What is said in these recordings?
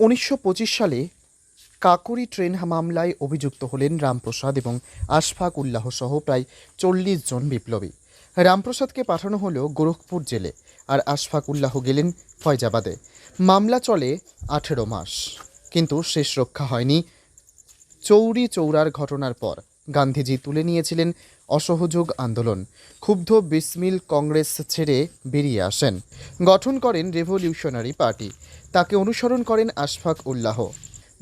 উনিশশো পঁচিশ সালে কাকুরি ট্রেন মামলায় অভিযুক্ত হলেন রামপ্রসাদ এবং আশফাক উল্লাহ সহ প্রায় চল্লিশ জন বিপ্লবী। রামপ্রসাদকে পাঠানো হল গোরখপুর জেলে আর আশফাক উল্লাহ গেলেন ফয়জাবাদে। মামলা চলে আঠেরো মাস, কিন্তু শেষ রক্ষা হয়নি। চৌরি চৌরার ঘটনার পর গান্ধীজি তুলে নিয়েছিলেন অসহযোগ আন্দোলন। ক্ষুব্ধ বিসমিল কংগ্রেস ছেড়ে বেরিয়ে আসেন। গঠন করেন রেভলিউশনারি পার্টি। তাকে অনুসরণ করেন আশফাক উল্লাহ।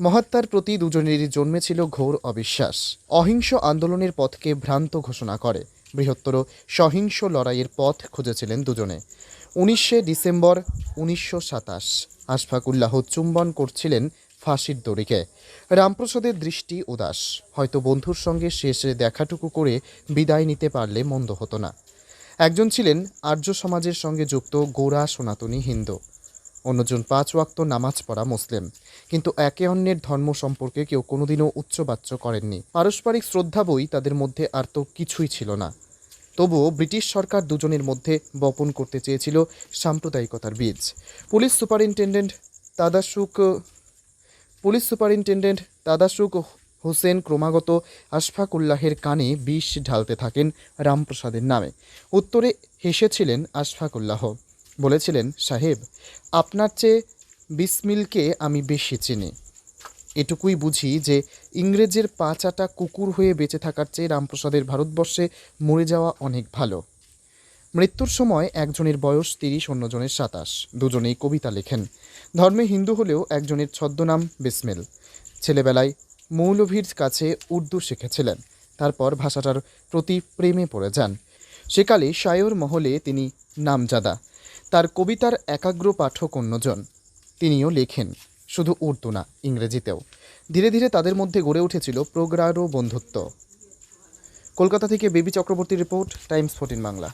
মহাত্মার প্রতি দুজনেরই জন্মেছিল ঘোর অবিশ্বাস। অহিংস আন্দোলনের পথকে ভ্রান্ত ঘোষণা করে। বৃহত্তর সহিংস লড়াইয়ের পথ খুঁজেছিলেন দুজনে। উনিশে ডিসেম্বর উনিশশো সাতাশ আশফাক উল্লাহ চুম্বন করছিলেন ফাঁসির দড়িকে। রামপ্রসাদের দৃষ্টি উদাস। হয়তো বন্ধুর সঙ্গে শেষে দেখাটুকু করে বিদায় নিতে পারলে মন্দ হতো না। একজন ছিলেন আর্য সমাজের সঙ্গে যুক্ত গোড়া সনাতনী হিন্দু। অন্যজন পাঁচ ওয়াক্ত নামাজ পড়া মুসলিম। কিন্তু একে অন্যের ধর্ম সম্পর্কে কেউ কোনোদিনও উচ্চবাচ্য করেননি। পারস্পরিক শ্রদ্ধা বই তাদের মধ্যে আর তো কিছুই ছিল না। তবুও ব্রিটিশ সরকার দুজনের মধ্যে বপন করতে চেয়েছিল সাম্প্রদায়িকতার বীজ। Police superintendent Tasadduk police superintendent Tasadduk Hossain ক্রমাগত আশফাক উল্লাহের কানে বিষ ঢালতে থাকেন রামপ্রসাদের নামে। উত্তরে হেসেছিলেন আশফাক উল্লাহ বলেছিলেন, সাহেব, আপনার চেয়ে বিসমিলকে আমি বেশি চিনি। এটুকুই বুঝি যে ইংরেজের পা চাটা কুকুর হয়ে বেঁচে থাকার চেয়ে রামপ্রসাদের ভারতবর্ষে মরে যাওয়া অনেক ভালো। মৃত্যুর সময় একজনের বয়স তিরিশ, অন্যজনের সাতাশ। দুজনেই কবিতা লেখেন। ধর্মে হিন্দু হলেও একজনের ছদ্মনাম বিসমিল। ছেলেবেলায় মৌলভীর কাছে উর্দু শিখেছিলেন। তারপর ভাষাটার প্রতি প্রেমে পড়ে যান। সেকালে শায়র মহলে তিনি নামজাদা। তার কবিতার একাগ্র পাঠক অন্যজন। তিনিও লেখেন, শুধু উর্দু না, ইংরেজিতেও। ধীরে ধীরে তাদের মধ্যে গড়ে উঠেছিল প্রগাঢ় বন্ধুত্ব। কলকাতা থেকে Baby Chakraborty report, Times Fourteen Bangla.